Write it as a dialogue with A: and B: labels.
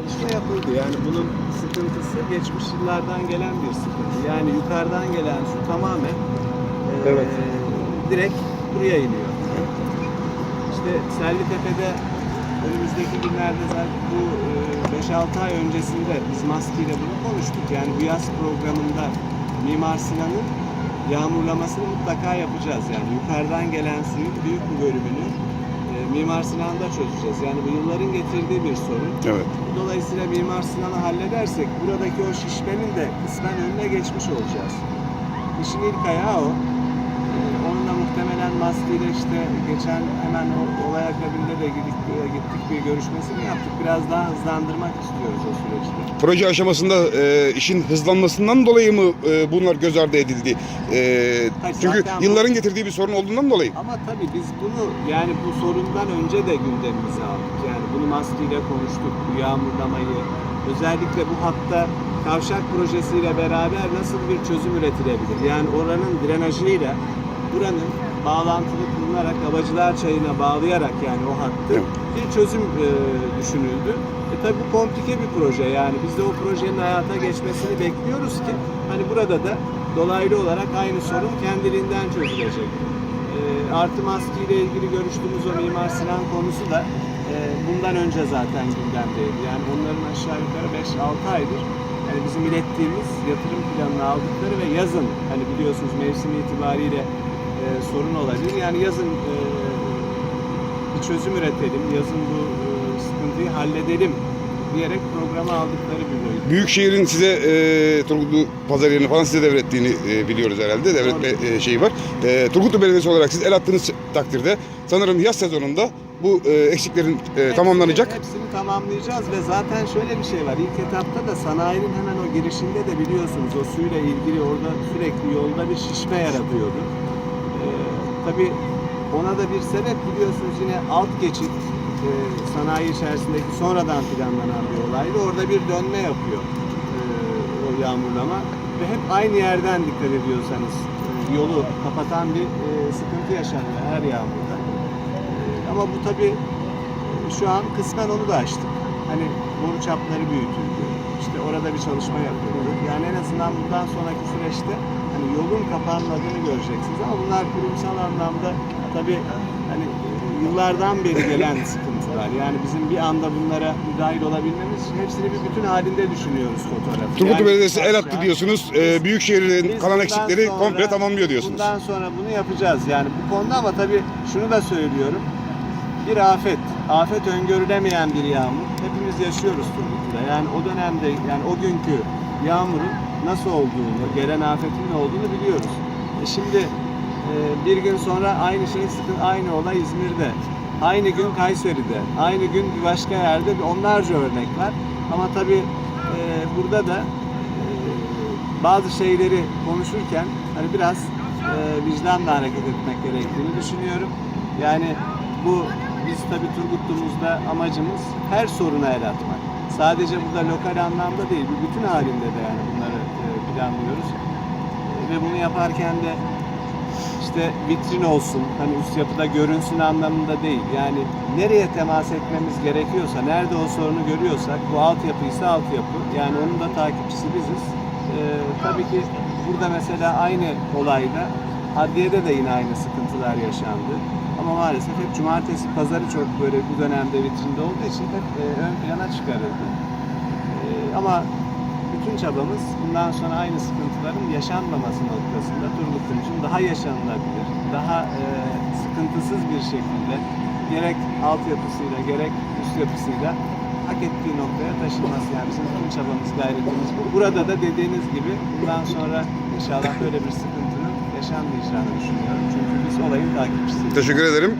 A: çalışma yapıldı. Yani bunun sıkıntısı geçmiş yıllardan gelen bir sıkıntı. Yani yukarıdan gelen su tamamen e,
B: Evet.
A: direkt buraya iniyor. İşte Selvi Tepe'de önümüzdeki günlerde zaten bu e, 5-6 ay öncesinde biz Maski ile bunu konuştuk. Yani bu yaz programında Mimar Sinan'ın yağmurlamasını mutlaka yapacağız. Yani yukarıdan gelen suyun büyük bir bölümünü e, Mimar Sinan'da çözeceğiz. Yani bu yılların getirdiği bir sorun.
B: Evet.
A: Dolayısıyla Mimar Sinan'ı halledersek buradaki o şişmenin de kısmen önüne geçmiş olacağız. İşin ilk ayağı o. Muhtemelen maskıyla işte geçen hemen o olay akabinde de gittik, gittik bir görüşmesini yaptık. Biraz daha hızlandırmak istiyoruz o süreçte.
B: Proje aşamasında e, işin hızlanmasından dolayı mı e, bunlar göz ardı edildi? E,
A: Hayır,
B: çünkü
A: zaten bu-
B: yılların getirdiği bir sorun olduğundan dolayı.
A: Ama tabii biz bunu yani bu sorundan önce de gündemimize aldık. Yani bunu maskıyla konuştuk, bu yağmurlamayı. Özellikle bu hatta kavşak projesiyle beraber nasıl bir çözüm üretilebilir? Yani oranın drenajıyla buranın bağlantılı kılınarak Abacılar Çayı'na bağlayarak yani o hattı
B: Evet.
A: bir çözüm e, düşünüldü. E tabii bu komplike bir proje yani biz de o projenin hayata geçmesini bekliyoruz ki hani burada da dolaylı olarak aynı sorun kendiliğinden çözülecek. E, artı maske ile ilgili görüştüğümüz o Mimar Sinan konusu da e, bundan önce zaten gündemdeydi. Yani onların aşağı yukarı 5-6 aydır yani bizim ilettiğimiz yatırım planını aldıkları ve yazın hani biliyorsunuz mevsim itibariyle e, sorun olabilir. Yani yazın e, bir çözüm üretelim, yazın bu e, sıkıntıyı halledelim diyerek programa aldıkları bir boyut.
B: Büyükşehir'in size e, Turgutlu pazar yerini falan size devrettiğini e, biliyoruz herhalde. Devretme e, şeyi var. E, Turgutlu Belediyesi olarak siz el attığınız takdirde sanırım yaz sezonunda bu e, eksiklerin e,
A: Hepsini-
B: tamamlanacak.
A: Hepsini tamamlayacağız ve zaten şöyle bir şey var. İlk etapta da sanayinin hemen o girişinde de biliyorsunuz o suyla ilgili orada sürekli yolda bir şişme yaratıyordu. Tabii ona da bir sebep biliyorsunuz yine alt geçit e, sanayi içerisindeki sonradan planlanan bir olaydı. Orada bir dönme yapıyor e, o yağmurlama ve hep aynı yerden dikkat ediyorsanız e, yolu kapatan bir e, sıkıntı yaşanıyor her yağmurda. Ee, Ama bu tabii e, şu an kısmen onu da açtık. Hani boru çapları büyütüldü. İşte orada bir çalışma yapıldı. Yani en azından bundan sonraki süreçte hani yolun kapanmadığını göreceksiniz. Ama bunlar kurumsal anlamda tabii hani e, yıllardan beri gelen sıkıntılar. Yani bizim bir anda bunlara müdahil olabilmemiz hepsini bir bütün halinde düşünüyoruz fotoğrafı.
B: Turgutlu
A: Yani
B: Belediyesi el attı diyorsunuz. E, Büyükşehir'in
A: biz
B: kalan
A: bundan
B: eksikleri
A: sonra-
B: komple tamamlıyor diyorsunuz.
A: Bundan sonra bunu yapacağız yani bu konuda ama tabii şunu da söylüyorum. Bir afet, afet öngörülemeyen bir yağmur. Hepimiz yaşıyoruz Turgutlu'da. Yani o dönemde yani o günkü yağmurun nasıl olduğunu, gelen afetin ne olduğunu biliyoruz. E şimdi e, bir gün sonra aynı şey aynı olay İzmir'de. Aynı gün Kayseri'de, aynı gün bir başka yerde onlarca örnek var. Ama tabii e, burada da e, bazı şeyleri konuşurken hani biraz e, vicdanla hareket etmek gerektiğini düşünüyorum. Yani bu biz tabii Turgutlu'muzda amacımız her soruna el atmak. Sadece burada lokal anlamda değil, bir bütün halinde de yani bunları planlıyoruz. E, Ve bunu yaparken de işte vitrin olsun, hani üst yapıda görünsün anlamında değil. Yani nereye temas etmemiz gerekiyorsa, nerede o sorunu görüyorsak, bu altyapıysa altyapı. Yani onun da takipçisi biziz. Ee, tabii ki burada mesela aynı olayda adliyede de yine aynı sıkıntılar yaşandı. Ama maalesef hep cumartesi, pazarı çok böyle bu dönemde vitrinde olduğu için hep e, ön plana çıkarıldı. Ee, ama çabamız bundan sonra aynı sıkıntıların yaşanmaması noktasında Turgutlu'muzun daha yaşanılabilir, daha e, sıkıntısız bir şekilde gerek altyapısıyla gerek üst yapısıyla hak ettiği noktaya taşınması yani bizim bütün çabamız, gayretimiz bu. Burada da dediğiniz gibi bundan sonra inşallah böyle bir sıkıntının yaşanmayacağını düşünüyorum. Çünkü biz olayın takipçisiyiz.
B: Teşekkür ederim.